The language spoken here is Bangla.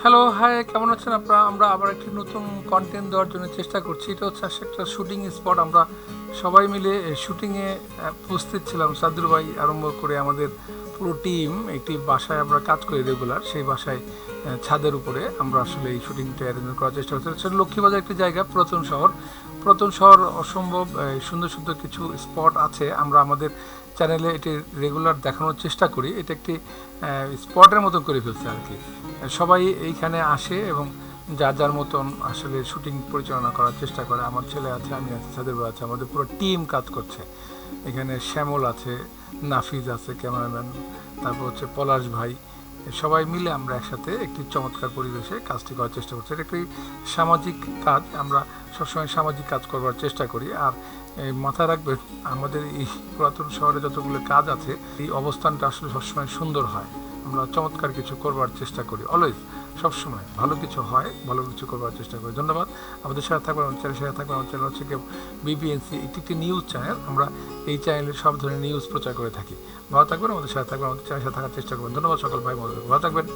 হ্যালো হাই কেমন আছেন আপনারা? আমরা আবার একটি নতুন কন্টেন্ট দেওয়ার জন্য চেষ্টা করছি। এটা হচ্ছে একটা শুটিং স্পট আমরা সবাই মিলে শুটিংয়ে উপস্থিত ছিলাম সাদুর ভাই আরম্ভ করে আমাদের পুরো টিম একটি বাসায় আমরা কাজ করি রেগুলার সেই বাসায় ছাদের উপরে আমরা আসলে এই শুটিংটা অ্যারেঞ্জ করার চেষ্টা করছি। সেটা লক্ষ্মীবাজার একটি জায়গা, পুরাতন শহর। পুরাতন শহর অসম্ভব সুন্দর সুন্দর কিছু স্পট আছে। আমরা আমাদের চ্যানেলে এটি রেগুলার দেখানোর চেষ্টা করি। এটা একটি স্পটের মতো করে ফেলছে আর কি। সবাই এইখানে আসে এবং যার যার মতন আসলে শুটিং পরিচালনা করার চেষ্টা করে। আমার ছেলে আছে, আমি আছি, সাদের আছে, আমাদের পুরো টিম কাজ করছে। এখানে শ্যামল আছে, নাফিজ আছে ক্যামেরাম্যান তারপর হচ্ছে পলাশ ভাই। সবাই মিলে আমরা একসাথে একটি চমৎকার পরিবেশে কাজটি করার চেষ্টা করছি। এটা একটি সামাজিক কাজ। আমরা সবসময় সামাজিক কাজ করবার চেষ্টা করি। আর মাথায় রাখবেন, আমাদের এই পুরাতন শহরে যতগুলো কাজ আছে, এই অবস্থানটা আসলে সবসময় সুন্দর হয়। আমরা চমৎকার কিছু করবার চেষ্টা করি অলওয়েজ সবসময়। ভালো কিছু হয়, ভালো কিছু করবার চেষ্টা করি। ধন্যবাদ। আমাদের সাথে থাকবেন, আমার চ্যানেলের সাথে থাকবেন, আমার চ্যানেল হচ্ছে কি বিবিএনসি এটি একটি নিউজ চ্যানেল আমরা এই চ্যানেলে সব ধরনের নিউজ প্রচার করে থাকি। ভালো থাকবেন, আমাদের সাথে থাকবেন, আমাদের চ্যানেলের সাথে থাকার চেষ্টা করবেন। ধন্যবাদ সকল ভাই, ভালো থাকবেন।